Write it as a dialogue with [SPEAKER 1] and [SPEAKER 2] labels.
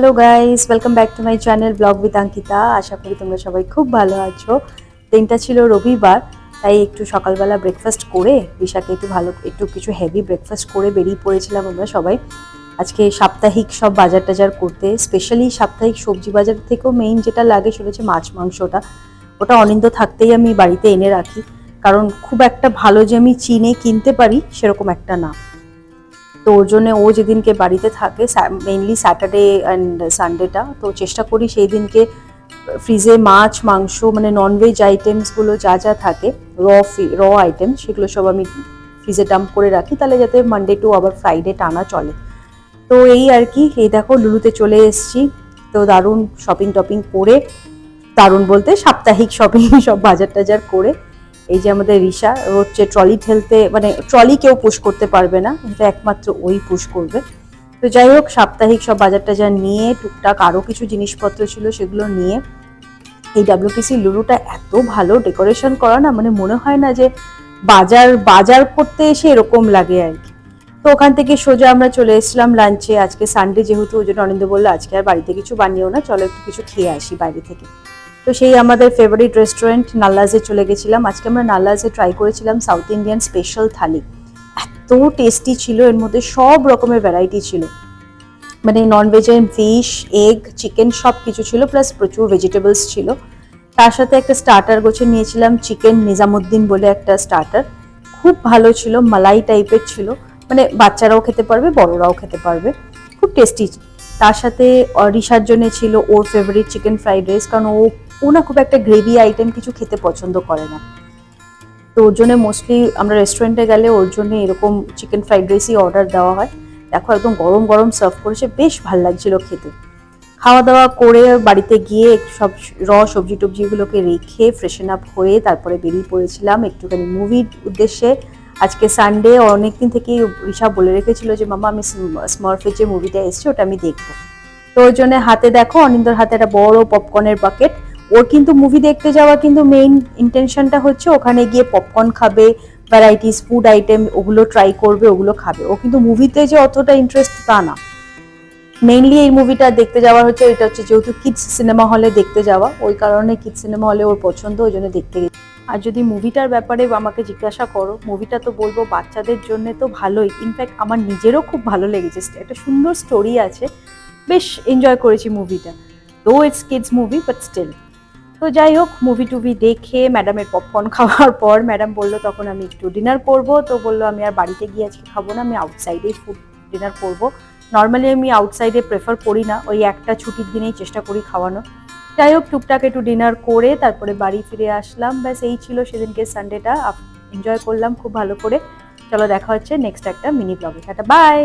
[SPEAKER 1] Hello guys welcome back to my channel vlog with Ankita আশা করি তোমরা সবাই খুব ভালো আছো। দিনটা ছিল রবিবার, তাই একটু সকালবেলা ব্রেকফাস্ট করে ঋষাকে একটু ভালো, একটু কিছু হেভি ব্রেকফাস্ট করে বেরিয়ে পড়েছিলাম আমরা সবাই। আজকে সাপ্তাহিক সব বাজার টাজার করতে স্পেশালি সাপ্তাহিক সবজি বাজার থেকেও মেইন যেটা লাগে সেটা হচ্ছে মাছ, মাংসটা। ওটা অনিন্দ থাকতেই আমি বাড়িতে এনে রাখি, কারণ খুব একটা ভালো যে আমি চিনে কিনতে পারি, সেরকম একটা না। তো ওর জন্য ও যেদিনকে বাড়িতে থাকে মেইনলি স্যাটারডে অ্যান্ড সানডেটা তো চেষ্টা করি সেই দিনকে ফ্রিজে মাছ, মাংস মানে ননভেজ আইটেমসগুলো যা যা থাকে র র আইটেম সেগুলো সব আমি ফ্রিজে ডাম্প করে রাখি, তাহলে যাতে মানডে টু আবার ফ্রাইডে টানা চলে। তো এই আর কি, এই দেখো লুলুতে চলে এসেছি, তো দারুণ শপিং টপিং করে, দারুণ বলতে সাপ্তাহিক শপিং সব বাজার টাজার করে এই যে আমাদের রিসা হচ্ছে ট্রলি ঠেলতে মানে ট্রলি কেউ পুশ করতে পারবে না, এটা একমাত্র ওই পুশ করবে। তো যাই হোক, সাপ্তাহিক সব বাজার টাজার নিয়ে, টুকটাক আরও কিছু জিনিসপত্র ছিল সেগুলো নিয়ে, এই ডাব্লিউটিসি লুলুটা এত ভালো ডেকোরেশন করা না মানে মনে হয় না যে বাজার বাজার করতে এসে এরকম লাগে আর কি। তো ওখান থেকে সোজা আমরা চলে এসেছিলাম লাঞ্চে আজকে সানডে যেহেতু, ওই জন্য অনিন্দ বলল, আজকে আর বাড়িতে কিছু বানিয়েও না, চলো একটু কিছু খেয়ে আসি বাইরে থেকে। তো সেই আমাদের ফেভারিট রেস্টুরেন্ট নাল্লাজে চলে গেছিলাম। আজকে আমরা নাল্লাজে ট্রাই করেছিলাম সাউথ ইন্ডিয়ান স্পেশাল থালি। এত টেস্টি ছিল, এর মধ্যে সব রকমের ভ্যারাইটি ছিল। মানে ননভেজের ফিশ এগ চিকেন সব কিছু ছিল প্লাস প্রচুর ভেজিটেবলস ছিল। তার সাথে একটা স্টার্টার গোছে নিয়েছিলাম চিকেন নিজামুদ্দিন বলে একটা স্টার্টার খুব ভালো ছিল, মালাই টাইপের ছিল। মানে বাচ্চারাও খেতে পারবে, বড়রাও খেতে পারবে। খুব টেস্টি তার সাথে রিসার জন্য ছিল ওর ফেভারিট চিকেন ফ্রাইড রাইস কারণ ও ও না খুব একটা গ্রেভি আইটেম কিছু খেতে পছন্দ করে না। তো ওর জন্য মোস্টলি আমরা রেস্টুরেন্টে গেলে ওর জন্য এরকম চিকেন ফ্রাইড রাইসই অর্ডার দেওয়া হয়। দেখো একদম গরম গরম সার্ভ করেছে, বেশ ভালো লাগছিল খেতে। খাওয়া দাওয়া করে বাড়িতে গিয়ে সব র সবজি টবজিগুলোকে রেখে ফ্রেশন আপ হয়ে তারপরে বেরিয়ে পড়েছিলাম একটুখানি মুভির উদ্দেশ্যে। আজকে সানডে অনেকদিন থেকেই ঋষা বলে রেখেছিল যে, মামা, আমি স্মার্ফের যে মুভিটা এসছে, ওটা আমি দেখব। তো ওই জন্য হাতে দেখো, অনিন্দর হাতে একটা বড় পপকর্নের বাকেট ওর কিন্তু মুভি দেখতে যাওয়া কিন্তু মেইন ইন্টেনশনটা হচ্ছে ওখানে গিয়ে পপকর্ন খাবে ভ্যারাইটিস ফুড আইটেম ওগুলো ট্রাই করবে, ওগুলো খাবে। ও কিন্তু মুভিতে যে অতটা ইন্টারেস্ট তা না। মেইনলি এই মুভিটা দেখতে যাওয়ার হচ্ছে, এটা হচ্ছে যেহেতু কিডস সিনেমা হলে দেখতে যাওয়া, ওই কারণে কিডস সিনেমা হলে ওর পছন্দ, ওই জন্য দেখতে গেছে। আর যদি মুভিটার ব্যাপারে আমাকে জিজ্ঞাসা করো মুভিটা তো বলব বাচ্চাদের জন্য তো ভালোই। ইনফ্যাক্ট আমার নিজেরও খুব ভালো লেগেছে। একটা সুন্দর স্টোরি আছে। বেশ এনজয় করেছি মুভিটা though it's kids movie but still তো যাই হোক মুভি টুভি দেখে ম্যাডামের পপকর্ন খাওয়ার পর ম্যাডাম বলল, তখন আমি একটু ডিনার করব। তো বলল, আমি আর বাড়িতে গিয়ে আজকে খাব না, আমি আউটসাইডেই ফুড ডিনার করব। নর্মালি আমি আউটসাইডে প্রেফার করি না, ওই একটা ছুটির দিনেই চেষ্টা করি খাওয়ানো যাই হোক, টুকটাক একটু ডিনার করে তারপরে বাড়ি ফিরে আসলাম। ব্যাস, এই ছিল সেদিনকে সানডেটা এনজয় করলাম খুব ভালো করে। চলো, দেখা হচ্ছে নেক্সট একটা মিনি ব্লগে একটা বাই